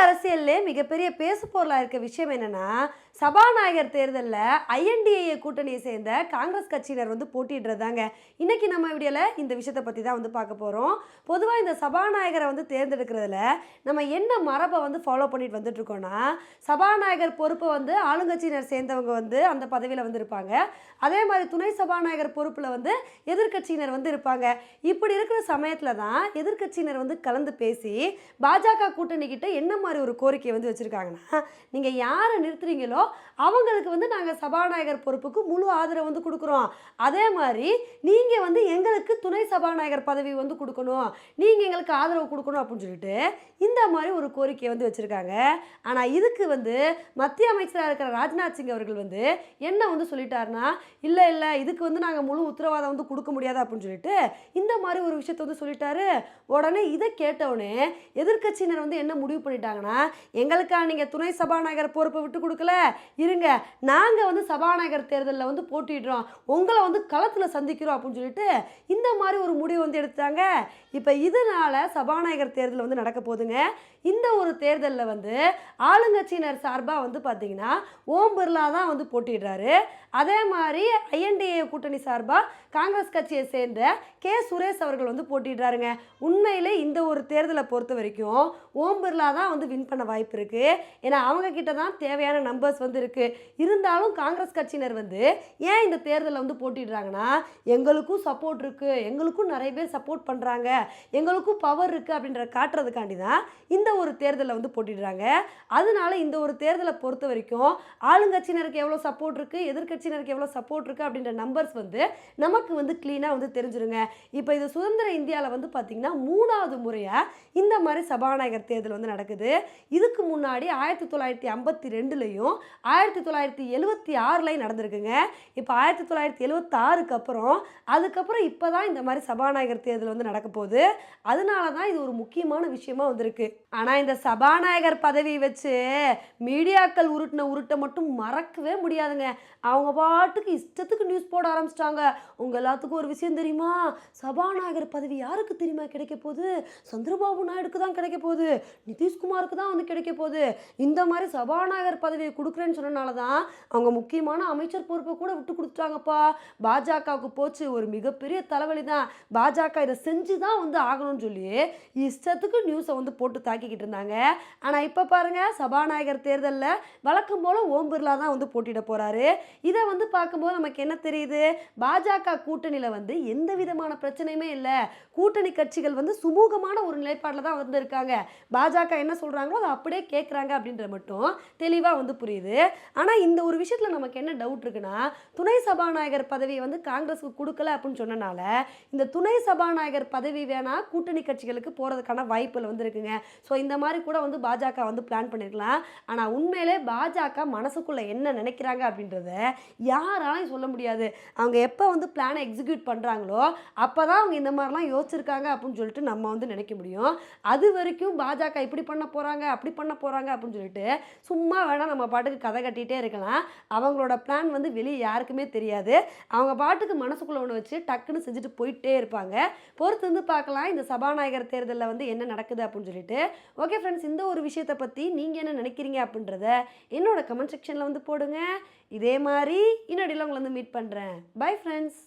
அரசியல்லே மிகப்பெரிய பேசு பொருளாக இருக்க விஷயம் என்னென்னா சபாநாயகர் தேர்தலில் ஐஎன்டிஏ கூட்டணியை சேர்ந்த காங்கிரஸ் கட்சியினர் வந்து போட்டிடுறதாங்க இன்றைக்கி நம்ம வீடியோவில் இந்த விஷயத்தை பற்றி தான் வந்து பார்க்க போகிறோம் பொதுவாக இந்த சபாநாயகரை வந்து தேர்ந்தெடுக்கிறதுல நம்ம என்ன மரபை வந்து ஃபாலோ பண்ணிட்டு வந்துட்டுருக்கோன்னா சபாநாயகர் பொறுப்பை வந்து ஆளுங்கட்சியினர் சேர்ந்தவங்க வந்து அந்த பதவியில் வந்து இருப்பாங்க. அதே மாதிரி துணை சபாநாயகர் பொறுப்பில் வந்து எதிர்க்கட்சியினர் வந்து இருப்பாங்க. இப்படி இருக்கிற சமயத்தில் தான் எதிர்க்கட்சியினர் வந்து கலந்து பேசி பாஜக கூட்டணி கிட்ட என்ன மாதிரி ஒரு கோரிக்கை வந்து வச்சுருக்காங்கன்னா நீங்கள் யாரை நிறுத்துறீங்களோ அவங்களுக்கு வந்து நாங்கள் சபாநாயகர் பொறுப்புக்கு முழு ஆதரவு வந்து கொடுக்குறோம். அதே மாதிரி நீங்கள் வந்து எங்களுக்கு துணை சபாநாயகர் பதவி வந்து கொடுக்கணும். நீங்கள் எங்களுக்கு ஆதரவு கொடுக்கணும் அப்படின்னு சொல்லிட்டு இந்த மாதிரி ஒரு கோரிக்கையை வந்து வச்சுருக்காங்க. ஆனால் இதுக்கு வந்து மத்திய அமைச்சராக இருக்கிற ராஜ்நாத் சிங் அவர்கள் வந்து என்ன வந்து சொல்லிட்டாருன்னா இல்லை இல்லை இதுக்கு வந்து நாங்கள் முழு உத்தரவாதம் வந்து கொடுக்க முடியாது அப்படின்னு சொல்லிட்டு இந்த மாதிரி ஒரு விஷயத்தை வந்து சொல்லிட்டாரு. உடனே இதை கேட்டவுடனே எதிர்க்கட்சியினர் வந்து என்ன முடிவு பண்ணிட்டாங்கன்னா எங்களுக்கா நீங்கள் துணை சபாநாயகர் பொறுப்பை விட்டு கொடுக்கல. இருங்க நாங்கள் வந்து சபாநாயகர் தேர்தலில் வந்து போட்டிடுறோம் உங்களை வந்து களத்தில் சந்திக்கிறோம் அப்படின்னு சொல்லிட்டு இந்த மாதிரி ஒரு முடிவு வந்து எடுத்தாங்க இப்போ இதனால சபாநாயகர் தேர்தல் வந்து நடக்க போதுங்க இந்த ஒரு தேர்தலில் வந்து ஆளுங்கட்சியினர் சார்பாக வந்து பார்த்தீங்கன்னா ஓம் பிர்லா தான் வந்து போட்டிடுறாரு அதே மாதிரி ஐஎன்டிஏ கூட்டணி சார்பாக காங்கிரஸ் கட்சியை சேர்ந்த கே சுரேஷ் அவர்கள் வந்து போட்டிடுறாருங்க உண்மையிலே இந்த ஒரு தேர்தலை பொறுத்த வரைக்கும் ஓம் பிர்லா தான் வந்து வின் பண்ண வாய்ப்பு இருக்குது ஏன்னா அவங்க கிட்ட தான் தேவையான நம்பர்ஸ் வந்து இருக்குது இருந்தாலும் காங்கிரஸ் கட்சியினர் வந்து ஏன் இந்த தேர்தலில் வந்து போட்டிடுறாங்கன்னா எங்களுக்கும் சப்போர்ட் இருக்குது எங்களுக்கும் நிறைய பேர் சப்போர்ட் பண்ணுறாங்க எங்களுக்கும் பவர் இருக்குது அப்படின்ற காட்டுறதுக்காண்டி தான் இந்த ஒரு தேர்தலில் வந்து போட்டிடுறாங்க. அதனால இந்த ஒரு தேர்தலை பொறுத்த வரைக்கும் ஆளுங்கட்சியினருக்கு எவ்வளோ சப்போர்ட் இருக்குது எதிர்க்கட்சியினருக்கு எவ்வளோ சப்போர்ட் இருக்குது அப்படின்ற நம்பர்ஸ் வந்து நமக்கு வந்து க்ளீனாக வந்து தெரிஞ்சிருங்க. இப்போ இது சுதந்திர இந்தியாவில் வந்து பார்த்திங்கன்னா மூணாவது முறையாக இந்த மாதிரி சபாநாயகர் தேர்தல் வந்து நடக்குது. இதுக்கு முன்னாடி ஆயிரத்தி தொள்ளாயிரத்தி ஐம்பத்தி ரெண்டுலையும் ஆயிரத்தி தொள்ளாயிரத்தி எழுவத்தி ஆறுலையும் நடந்திருக்குங்க. இப்போ ஆயிரத்தி தொள்ளாயிரத்தி எழுவத்தாறுக்கு அப்புறம் அதுக்கப்புறம் இப்போ தான் இந்த மாதிரி சபாநாயகர் தேர்தல் வந்து நடக்க போகுது. அதனால தான் இது ஒரு முக்கியமான விஷயமா வந்திருக்கு. ஆனால் இந்த சபாநாயகர் பதவி வச்சு மீடியாக்கள் உருட்டின உருட்டை மட்டும் மறக்கவே முடியாதுங்க. அவங்க பாட்டுக்கு இஷ்டத்துக்கு நியூஸ் போட ஆரம்பிச்சிட்டாங்க. உங்கள் எல்லாத்துக்கும் ஒரு விஷயம் தெரியுமா? சபாநாயகர் பதவி யாருக்கு தெரியுமா கிடைக்க போகுது? சந்திரபாபு நாயுடுக்கு தான் கிடைக்க போகுது. நிதிஷ்குமாருக்கு தான் வந்து கிடைக்க போகுது. இந்த மாதிரி சபாநாயகர் பதவியை கொடுக்குறேன்னு சொன்னனால தான் அவங்க முக்கியமான அமைச்சர் பொறுப்பை கூட விட்டு கொடுத்துட்டாங்கப்பா. பாஜகவுக்கு போச்சு ஒரு மிகப்பெரிய தலைவலி தான். பாஜக இதை செஞ்சு தான் வந்து ஆகணும்னு சொல்லி இஷ்டத்துக்கு நியூஸை வந்து போட்டு தாக்கிக்கிட்டு இருந்தாங்க. ஆனால் இப்போ பாருங்க சபாநாயகர் தேர்தலில் வழக்கம் போல் ஓம் பிர்லா தான் வந்து போட்டிட போகிறாரு இதை வந்து பார்க்கும்போது நமக்கு என்ன தெரியுது? பாஜக கூட்டணியில் வந்து எந்த விதமான பிரச்சனையுமே இல்லை. கூட்டணி கட்சிகள் வந்து சுமூகமான ஒரு நிலைப்பாட்டில் தான் வந்து இருக்காங்க. பாஜக என்ன சொல்கிறாங்களோ அதை அப்படியே கேட்குறாங்க அப்படின்ற மட்டும் தெளிவாக வந்து புரியுது. ஆனால் இந்த ஒரு விஷயத்தில் நமக்கு என்ன டவுட் இருக்குன்னா துணை சபாநாயகர் பதவியை வந்து காங்கிரஸுக்கு கொடுக்கல அப்படின்னு சொன்னனால இந்த துணை சபாநாயகர் பதவி வேணால் கூட்டணி கட்சிகளுக்கு போகிறதுக்கான வாய்ப்புகள் வந்து இருக்குங்க ஸோ இந்த மாதிரி கூட வந்து பாஜக வந்து பிளான் பண்ணியிருக்கலாம் ஆனால் உண்மையிலே பாஜக மனசுக்குள்ளே என்ன நினைக்கிறாங்க அப்படின்றத யாராலையும் சொல்ல முடியாது. அவங்க எப்போ வந்து பிளானை எக்ஸிக்யூட் பண்ணுறாங்களோ அப்போ தான் அவங்க இந்த மாதிரிலாம் யோசிச்சிருக்காங்க அப்படின்னு சொல்லிட்டு நம்ம வந்து நினைக்க முடியும். அது வரைக்கும் பாஜக இப்படி பண்ண போகிறாங்க அப்படி பண்ண போகிறாங்க அப்படின்னு சொல்லிட்டு சும்மா வேணால் நம்ம பாட்டுக்கு கதை கட்டிகிட்டே இருக்கலாம். அவங்களோட பிளான் வந்து வெளியே யாருக்குமே தெரியாது. அவங்க பாட்டுக்கு மனசுக்குள்ள ஒன்று வச்சு டக்குன்னு செஞ்சுட்டு போயிட்டே இருப்பாங்க. பொறுத்து வந்து பார்க்கலாம் இந்த சபாநாயகர் தேர்தலில் வந்து என்ன நடக்குது அப்படின்னு சொல்லிட்டு. ஓகே ஃப்ரெண்ட்ஸ் இந்த ஒரு விஷயத்தை பற்றி நீங்கள் என்ன நினைக்கிறீங்க அப்படின்றத என்னோட கமெண்ட் செக்ஷனில் வந்து போடுங்க. இதே மாதிரி இன்னடியில் உங்களை வந்து மீட் பண்ணுறேன் பை ஃப்ரெண்ட்ஸ்